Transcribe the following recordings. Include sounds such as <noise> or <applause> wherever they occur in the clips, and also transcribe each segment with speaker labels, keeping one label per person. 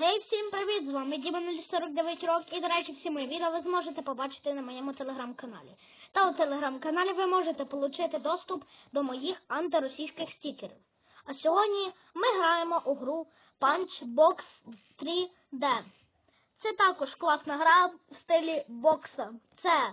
Speaker 1: Гей, всім привіт! З вами Діма 049 років і, до речі, всі мої відео ви зможете побачити на моєму телеграм-каналі. Та у телеграм-каналі ви можете отримати доступ до моїх антиросійських стікерів. А сьогодні ми граємо у гру Punchbox 3D. Це також класна гра в стилі бокса. Це,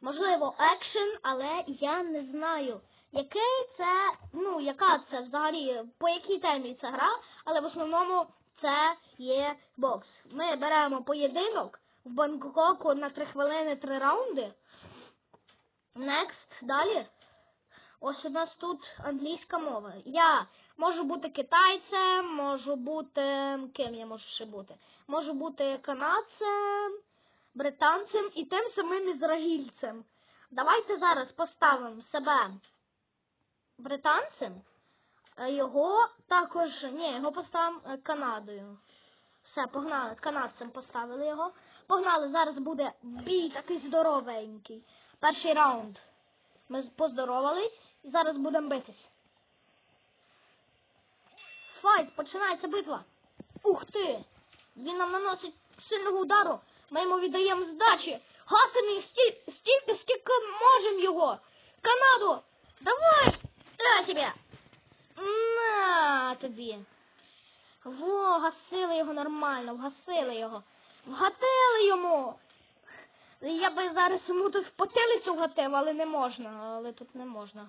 Speaker 1: можливо, екшен, але я не знаю, який це, ну, яка це взагалі, по якій темі ця гра, але в основному це є бокс. Ми беремо поєдинок в Бангкоку на 3 хвилини 3 раунди. Next, далі. Ось у нас тут англійська мова. Я можу бути китайцем, можу бути. Ким я можу ще бути? Можу бути канадцем, британцем і тим самим ізраїльцем. Давайте зараз поставимо себе британцем, його також. Ні, його поставимо е, Канадою. Все, погнали, канадцем поставили його. Погнали, зараз буде бій такий здоровенький. Перший раунд. Ми поздоровались і зараз будемо битись. Файт, починається битва. Ух ти! Він нам наносить сильного удару. Ми йому віддаємо здачі. Гасимо стільки, стільки, скільки можемо його. Канаду! Давай! На тебе! На тобі! Во, гасили його нормально, вгасили його. Вгатили йому. Я би зараз йому тут в потилицю вгатив, але не можна. Але тут не можна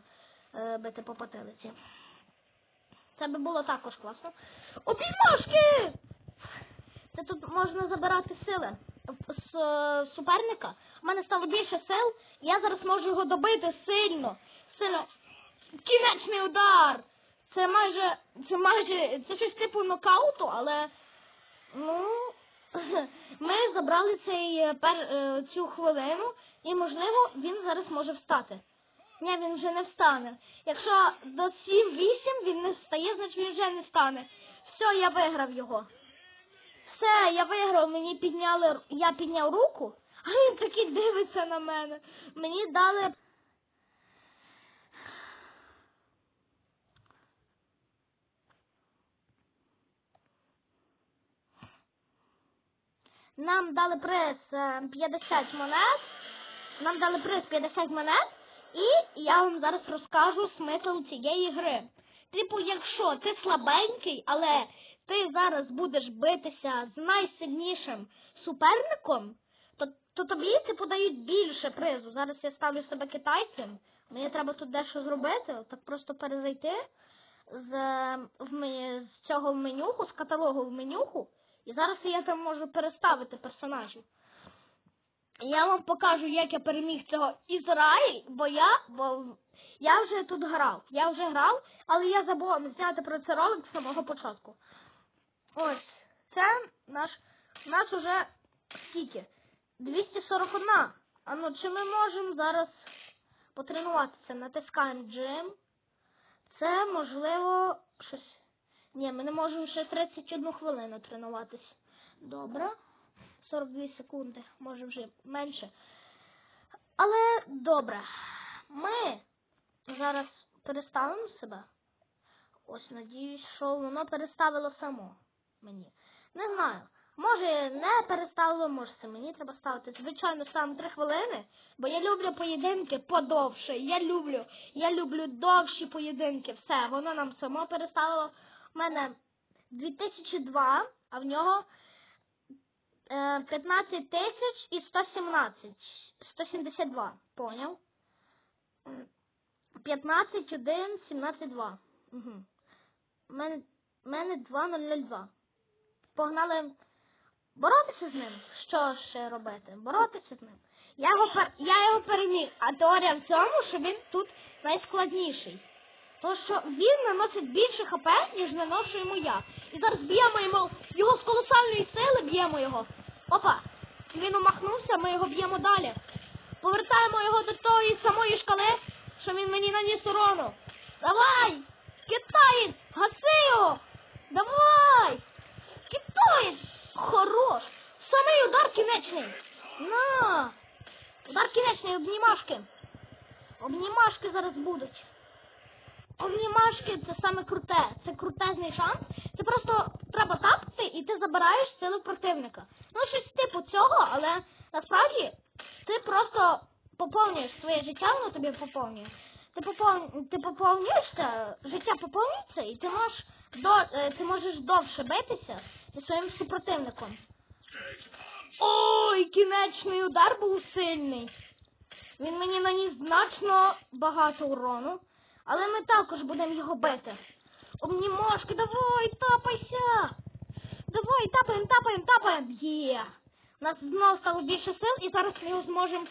Speaker 1: е, бити по потилиці. Це би було також класно. Обіймашки! Це тут можна забирати сили з е, суперника. У мене стало більше сил, я зараз можу його добити сильно. Сильно. Кінечний удар! Це майже. Це майже. Це щось типу нокауту, але. Ну. <laughs> Ми забрали цей е, пер, е, цю хвилину, і можливо він зараз може встати. Ні, він вже не встане. Якщо до 7-8 він не встає, значить він вже не встане. Все, я виграв його. Все, я виграв, мені підняли, я підняв руку, а він такий дивиться на мене. Мені дали. Нам дали приз е, 50 монет. Нам дали приз 50 монет. І я вам зараз розкажу смисл цієї гри. Типу, якщо ти слабенький, але ти зараз будеш битися з найсильнішим суперником, то, то тобі типу дають більше призу. Зараз я ставлю себе китайцем. Мені треба тут дещо зробити, так просто перезайти з, е, в з цього в менюху, з каталогу в менюху. І зараз я там можу переставити персонажів. Я вам покажу, як я переміг цього Ізраїль, бо я, бо я вже тут грав. Я вже грав, але я забула зняти про це ролик з самого початку. Ось, це наш, наш уже скільки? 241. А ну чи ми можемо зараз потренуватися? Натискаємо Gym. Це можливо щось. Ні, ми не можемо ще 31 хвилину тренуватись. Добре. 42 секунди, може вже менше. Але добре. Ми зараз переставимо себе. Ось, надіюсь, що воно переставило само мені. Не знаю. Може не переставило, може це мені треба ставити. Звичайно, ставимо 3 хвилини, бо я люблю поєдинки подовше. Я люблю, я люблю довші поєдинки. Все, воно нам само переставило. У мене 2002, а в нього е, 15 тисяч і 117. 172. Поняв? М, 15, 1, 17, 2. Угу. У мене, мене 2002. Погнали боротися з ним. Що ще робити? Боротися з ним. Я його, я його переміг. А теорія в цьому, що він тут найскладніший. То що він наносить більше хп, ніж наношу йому я. І зараз б'ємо йому його з колосальної сили, б'ємо його. Опа! Він умахнувся, ми його б'ємо далі. Повертаємо його до тої самої шкали, що він мені наніс урону. Давай! Китаєць! Гаси його! Давай! Китаєць! Хорош! Самий удар кінечний! На! Удар кінечний, обнімашки! Обнімашки зараз будуть. Обнімашки це саме круте. Це крутезний шанс. Це просто треба тапати, і ти забираєш сили противника. Ну, щось типу цього, але насправді ти просто поповнюєш своє життя, воно тобі поповнює. Ти попов... ти поповнюєшся, життя поповнюється, і ти можеш до е, ти можеш довше битися зі своїм супротивником. Ой, кінечний удар був сильний. Він мені наніс значно багато урону, але ми також будемо його бити. Обнімошки, давай, тапайся! Давай, тапаємо, тапаємо, тапаємо! Є! У нас знову стало більше сил, і зараз ми зможемо.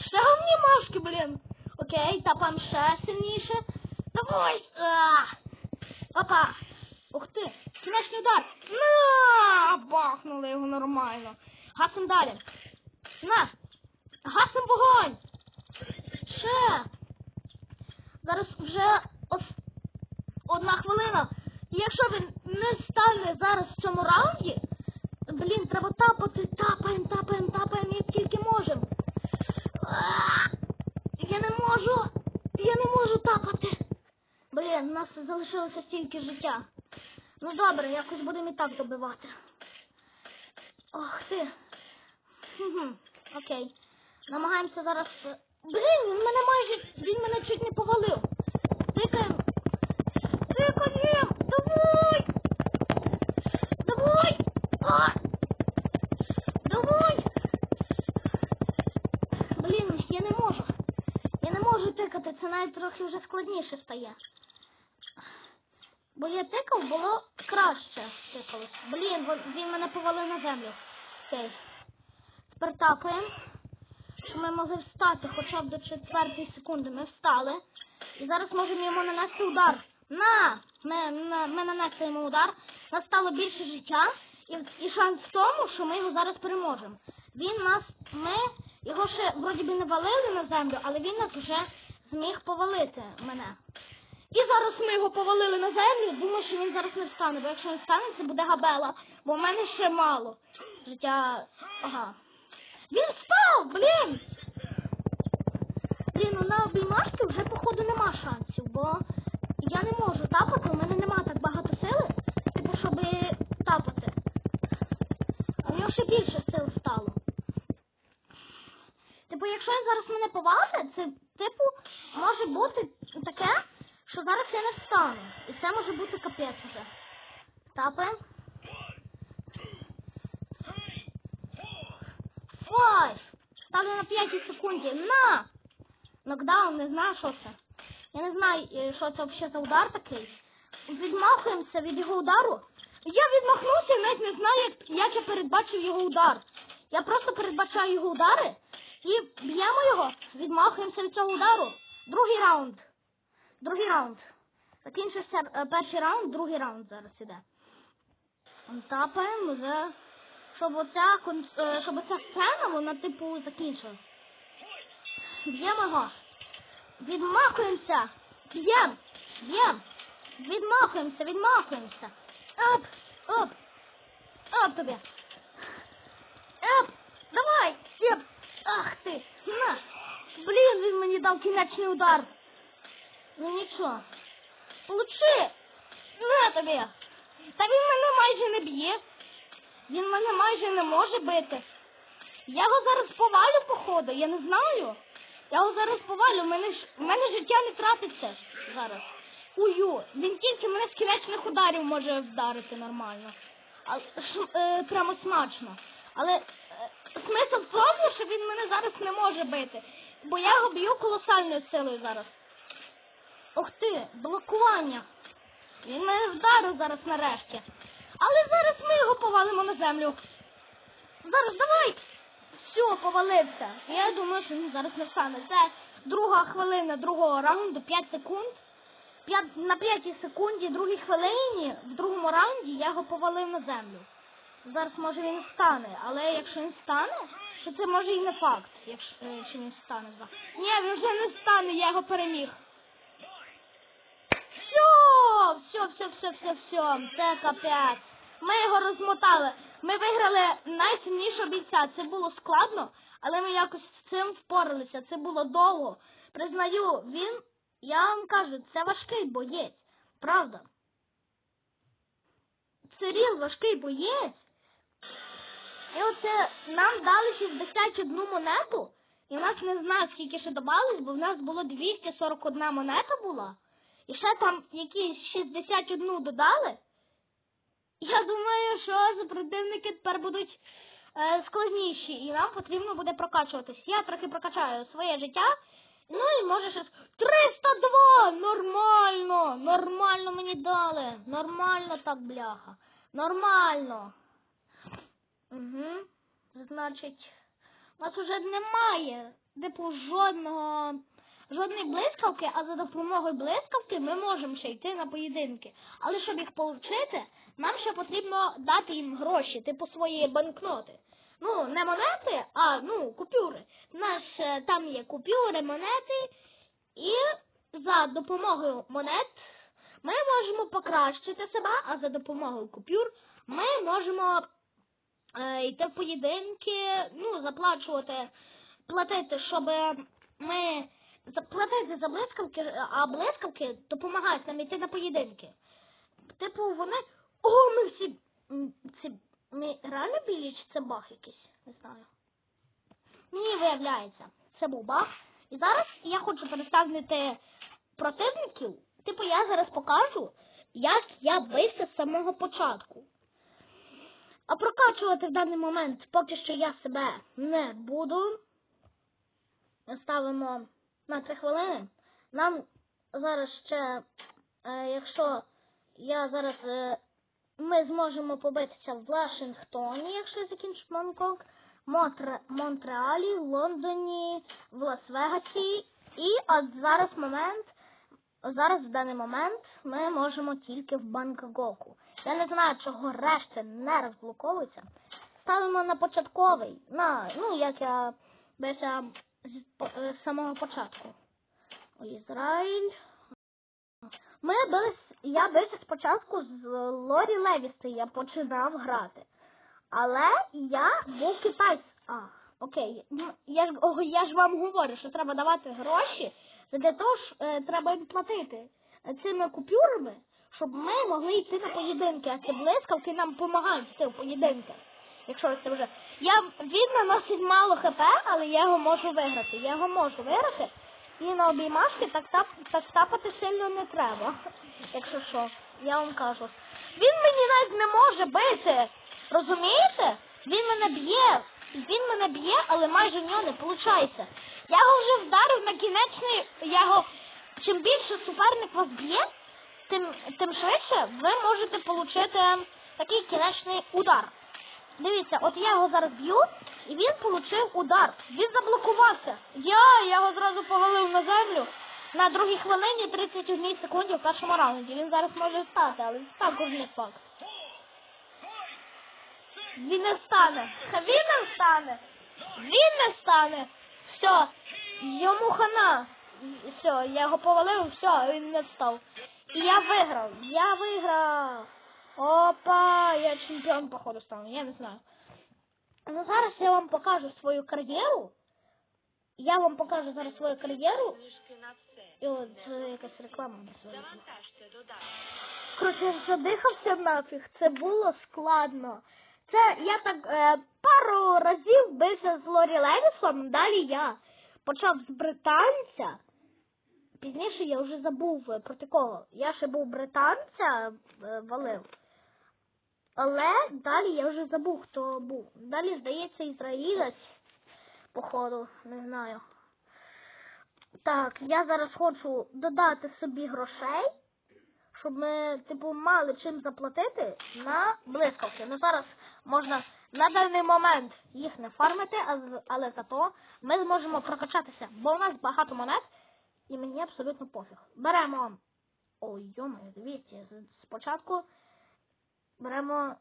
Speaker 1: Ще обнімошки, блін! Окей, тапаємо ще сильніше. Давай! А! Опа! Ух ти! Кінечний удар! На! Бахнули його нормально. Гасим далі. На! Гасим вогонь! Ще! Зараз вже одна хвилина. І якщо він не стане зараз в цьому раунді, блін, треба тапати, тапаємо, тапаємо, тапаємо, як тільки можемо. Я не можу, я не можу тапати. Блін, у нас залишилося стільки життя. Ну добре, якось будемо і так добивати. Ох ти. Окей. Намагаємося зараз. Блін, він мене майже. Він мене чуть не повалив. Тикаємо. Тикаємо! Давай! Давай! А! Давай! Блін, я не можу. Я не можу тикати, це навіть трохи вже складніше стає. Бо я тикав, було краще тикалось. Блін, він мене повалив на землю. Окей. Тепер тапаємо, ми могли встати хоча б до четвертої секунди. Ми встали. І зараз можемо йому нанести удар. На! Ми, на, ми нанесли йому удар. Нас стало більше життя. І, і шанс в тому, що ми його зараз переможемо. Він нас, ми його ще вроді би не валили на землю, але він нас вже зміг повалити мене. І зараз ми його повалили на землю. Думаю, що він зараз не встане, бо якщо він встане, це буде габела, бо в мене ще мало життя. Ага. Він встав, блін! Блін, ну на обіймашки вже походу нема шансів, бо я не можу тапати, у мене нема так багато сили, типу, щоб тапати. В нього ще більше сил стало. Типу, якщо він зараз мене повалить, це, типу, може бути таке, що зараз я не встану. І це може бути капець уже. Тапаємо. Файв! Ставлю на 5 секунді. На! Нокдаун, не знаю, що це. Я не знаю, е, що це взагалі за удар такий. Відмахуємося від його удару. Я відмахнувся і навіть не знаю, як, як я передбачив його удар. Я просто передбачаю його удари і б'ємо його, відмахуємося від цього удару. Другий раунд. Другий раунд. Закінчився е, перший раунд, другий раунд зараз іде. Тапаємо вже, щоб оця, е, щоб оця сцена, вона типу закінчилась. Б'ємо його. Відмахуємося. Б'єм. Б'єм. Відмахуємося, відмахуємося. Оп, оп. Оп тобі. Оп. Давай. Сіп. Ах ти. На. Блін, він мені дав кінечний удар. Ну нічого. Получи. На тобі. Та він мене майже не б'є. Він мене майже не може бити. Я його зараз повалю, походу, я не знаю. Я його зараз повалю, мене, ж, в мене життя не тратиться зараз. Ую, він тільки мене з кінечних ударів може вдарити нормально. А, ш, е, прямо смачно. Але е, смисл в тому, що він мене зараз не може бити. Бо я його б'ю колосальною силою зараз. Ух ти, блокування. Він мене вдарив зараз нарешті. Але зараз ми його повалимо на землю. Зараз давай. Все, повалився. Я думаю, що він зараз не встане. Це друга хвилина другого раунду, 5 секунд. П'ят- на п'ятій секунді, другій хвилині, в другому раунді я його повалив на землю. Зараз може він встане, але якщо він встане, то це може і не факт, якщо е, він встане. Ні, він вже не встане, я його переміг. Все, все, все, все, все, все, це капець. Ми його розмотали. Ми виграли найсильнішого бійця. Це було складно, але ми якось з цим впоралися. Це було довго. Признаю, він, я вам кажу, це важкий боєць. Правда. Сиріл важкий боєць. І оце нам дали 61 монету, і в нас не знаю, скільки ще добавилось, бо в нас було 241 монета була. І ще там якісь 61 додали. Я думаю, що супротивники тепер будуть е, складніші, і нам потрібно буде прокачуватись. Я трохи прокачаю своє життя. Ну і може щось. 302! Нормально! Нормально мені дали. Нормально так, бляха. Нормально. Угу. Значить, у нас уже немає, типу, жодного, жодної блискавки, а за допомогою блискавки ми можемо ще йти на поєдинки. Але щоб їх отримати, нам ще потрібно дати їм гроші, типу свої банкноти. Ну, не монети, а ну, купюри. У нас е, там є купюри, монети, і за допомогою монет ми можемо покращити себе, а за допомогою купюр ми можемо е, йти в поєдинки, ну, заплачувати, платити, щоб ми заплатити за блискавки, а блискавки допомагають нам йти на поєдинки. Типу, вони. О, ми всі. Це ми реально білі чи це баг якийсь? Не знаю. Мені виявляється, це був баг. І зараз я хочу представити противників. Типу, я зараз покажу, як я бився з самого початку. А прокачувати в даний момент поки що я себе не буду. Ставимо на 3 хвилини. Нам зараз ще, е, якщо я зараз е, ми зможемо побитися в Вашингтоні, якщо я закінчу Монкок, Монтре, Монреалі, Лондоні, в Лас-Вегасі. І от зараз момент, зараз в даний момент ми можемо тільки в Бангкоку. Я не знаю, чого решта не розблоковується. Ставимо на початковий, на, ну, як я бився з, по- е, самого початку. Ізраїль. Ми бились, я бився спочатку з Лорі Левісти, я починав грати. Але я був китайць. А, окей. Ну, Я ж, я ж вам говорю, що треба давати гроші, для того ж е, треба їм платити цими купюрами, щоб ми могли йти на поєдинки, а ці блискавки нам допомагають в поєдинки. Якщо це вже. Я, він наносить мало хп, але я його можу виграти. Я його можу виграти. І на обіймашки так, тап, так тапати сильно не треба. <laughs> Якщо що, я вам кажу. Він мені навіть не може бити. Розумієте? Він мене б'є. Він мене б'є, але майже в нього не виходить. Я його вже вдарив на кінечний. Я його... Чим більше суперник вас б'є, тим, тим швидше ви можете отримати такий кінечний удар. Дивіться, от я його зараз б'ю, і він отримав удар. Він заблокувався. Я, я його зразу повалив на землю на другій хвилині 31 секунді в першому раунді. Він зараз може встати, але також не факт. Він не встане. Він не встане. Він не встане. Все, йому хана. Все, я його повалив, все, він не встав. І я виграв. Я виграв. Опа, я чемпіон, походу, стану, я не знаю. Ну зараз я вам покажу свою кар'єру. Я вам покажу зараз свою кар'єру. І от це якась реклама. Коротше, задихався нафіг. Це було складно. Це я так е, пару разів бився з Лорі Левісом, далі я почав з британця. Пізніше я вже забув е, проти кого. Я ще був британця е, валив. Але далі я вже забув, хто був. Далі, здається, ізраїлець, походу, не знаю. Так, я зараз хочу додати собі грошей щоб ми, типу, мали чим заплатити на блискавки. Ну зараз можна на даний момент їх не фармити, але зато ми зможемо прокачатися, бо у нас багато монет, і мені абсолютно пофіг. Беремо. Ой, йомаю, дивіться, спочатку беремо.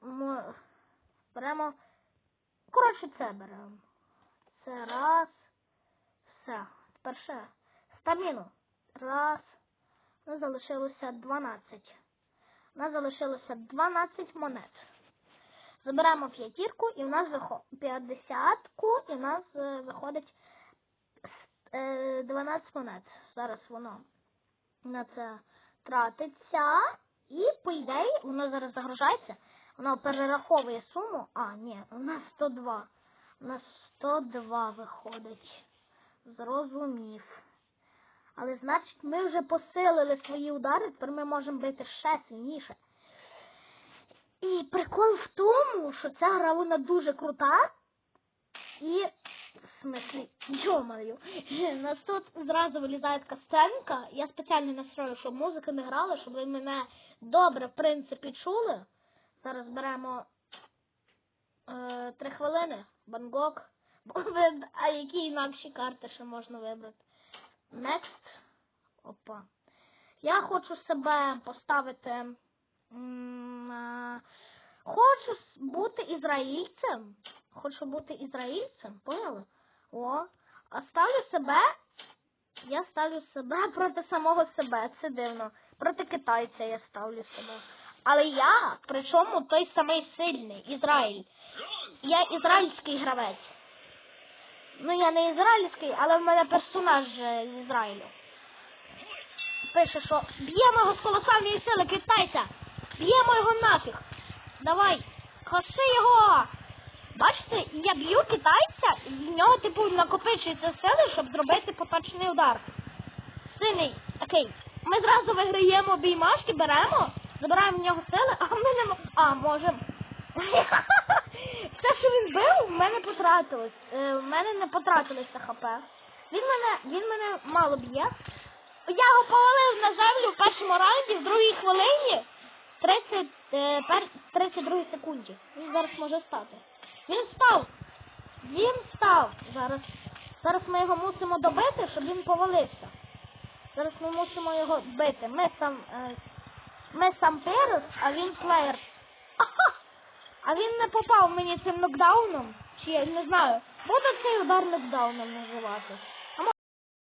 Speaker 1: мо- Беремо. Коротше, це беремо. Це раз. Все. Тепер ще. Стаміну. Раз. Нас залишилося 12. У нас залишилося 12 монет. Забираємо п'ятірку і в нас виходить 50 і в нас е, виходить е, 12 монет. Зараз воно на це тратиться. І, по ідеї, воно зараз загружається, воно перераховує суму. А, ні, у нас 102. У нас 102 виходить. Зрозумів. Але значить, ми вже посилили свої удари, тепер ми можемо бити ще сильніше. І прикол в тому, що ця гра вона дуже крута. І в смислі, йомаю, нас тут зразу вилізає така сценка. Я спеціально настрою, щоб музика не грала, щоб ви мене добре, в принципі, чули. Зараз беремо е, хвилини. Бангкок. <laughs> А які інакші карти ще можна вибрати? Next. Опа. Я хочу себе поставити. Хочу бути ізраїльцем. Хочу бути ізраїльцем, поняли? О, а ставлю себе. Я ставлю себе <laughs> проти самого себе. Це дивно. Проти китайця я ставлю себе. Але я, причому той самий сильний, Ізраїль. Я ізраїльський гравець. Ну, я не ізраїльський, але в мене персонаж з Ізраїлю. Пише, що б'ємо його з колосальної сили китайця. Б'ємо його нафіг. Давай, коси його. Бачите, я б'ю китайця, і в нього, типу, накопичується сили, щоб зробити поточний удар. Сильний, окей. Ми зразу виграємо біймашки, беремо, забираємо в нього сили, а ми не А, можемо. Те, що він бив, в мене потратилось. Е, в мене не потратилося хп. Він мене, він мене мало б'є. Я його повалив на землю в першому раунді, в другій хвилині, 30, е, пер, 32 секунді. Він зараз може стати. Він став. Він став. Зараз. Зараз ми його мусимо добити, щоб він повалився. Зараз ми мусимо його бити. Ми сам. Е, ми сам перес, а він плеєр. Ага! А він не попав мені цим нокдауном. Чи я не знаю. Буду цей удар нокдауном називати.